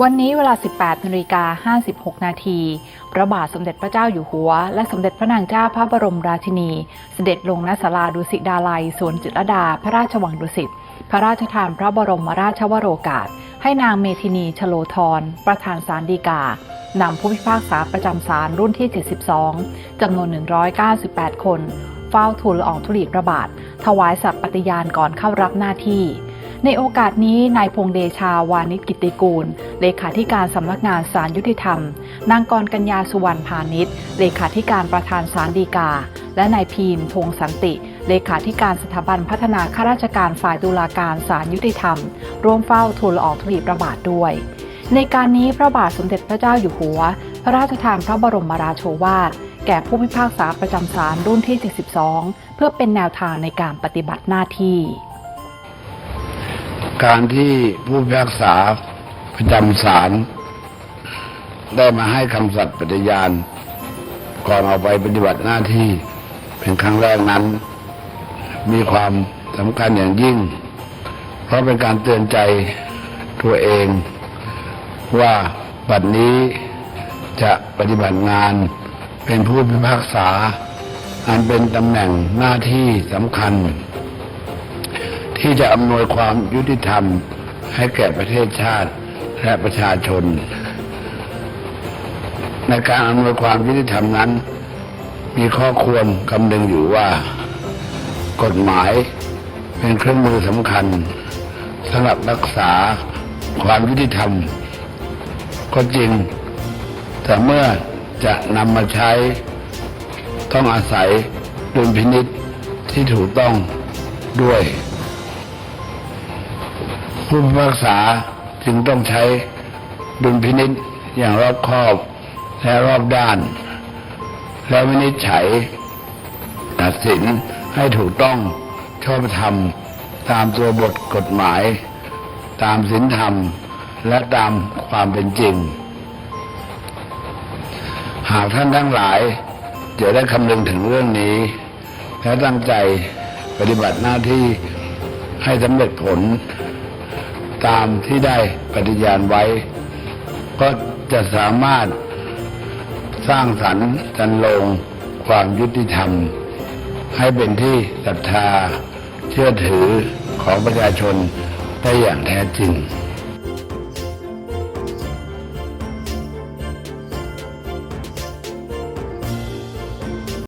วันนี้เวลา 18นาฬิกา56 นาที พระบาทสมเด็จพระเจ้าอยู่หัว และสมเด็จพระนางเจ้าพระบรมราชินี เสด็จลงณศาลาดุสิตดาลัย สวนจิตรดา พระราชวังดุสิต พระราชทานพระบรมราชวโรกาส ให้นางเมธินีชโลธร ประธานศาลฎีกานำผู้พิพากษาประจำศาลรุ่นที่ 72 จำนวน 198 คน เฝ้าทูลละอองธุลีพระบาท ถวายสัตย์ปฏิญาณก่อนเข้ารับหน้าที่ ในโอกาสนี้นายพงเดชาวานิชกิติกูล เลขาธิการสำนักงานศาลยุติธรรม นางกรกัญญาสุวรรณพาณิชย์เลขาธิการประธานศาลฎีกา และนายพีนพงสันติ เลขาธิการสถาบันพัฒนาข้าราชการฝ่ายตุลาการศาลยุติธรรม ร่วมเฝ้าทูลอองธุลีพระบาทด้วย ในการนี้พระบาทสมเด็จพระเจ้าอยู่หัว พระราชทานพระบรมราโชวาทแก่ผู้พิพากษาประจำศาลรุ่นที่ 72 เพื่อเป็นแนวทางในการปฏิบัติหน้าที่ การที่ผู้พิพากษาประจำศาลได้มาให้คำสัตย์ปฏิญาณ ก่อนออกไปปฏิบัติหน้าที่เป็นครั้งแรกนั้น มีความสำคัญอย่างยิ่ง เพราะเป็นการเตือนใจตัวเอง ว่าบัดนี้จะปฏิบัติงานเป็นผู้พิพากษา อันเป็นตำแหน่งหน้าที่สำคัญ ที่จะอำนวยความยุติธรรม ให้แก่ประเทศชาติและประชาชน ในการอำนวยความยุติธรรมนั้น มีข้อควรคำนึงอยู่ว่า กฎหมายเป็นเครื่องมือสำคัญสำหรับรักษาความยุติธรรม ก็จริง แต่เมื่อจะนำมาใช้ ต้องอาศัยดุลพินิษที่ถูกต้องด้วย ผู้พิพากษาจึงต้องใช้ดุลพินิษอย่างรอบคอบและรอบด้าน และวินิจฉัย ตัดสินให้ถูกต้องชอบธรรม ตามตัวบทกฎหมาย ตามศีลธรรม และตามความเป็นจริง หากท่านทั้งหลายจะได้คำนึงถึงเรื่องนี้ และตั้งใจปฏิบัติหน้าที่ให้สำเร็จผล ตามที่ได้ปฏิญาณไว้ ก็จะสามารถสร้างสรรค์จันลงความยุติธรรม ให้เป็นที่ศรัทธาเชื่อถือของประชาชนได้อย่างแท้จริง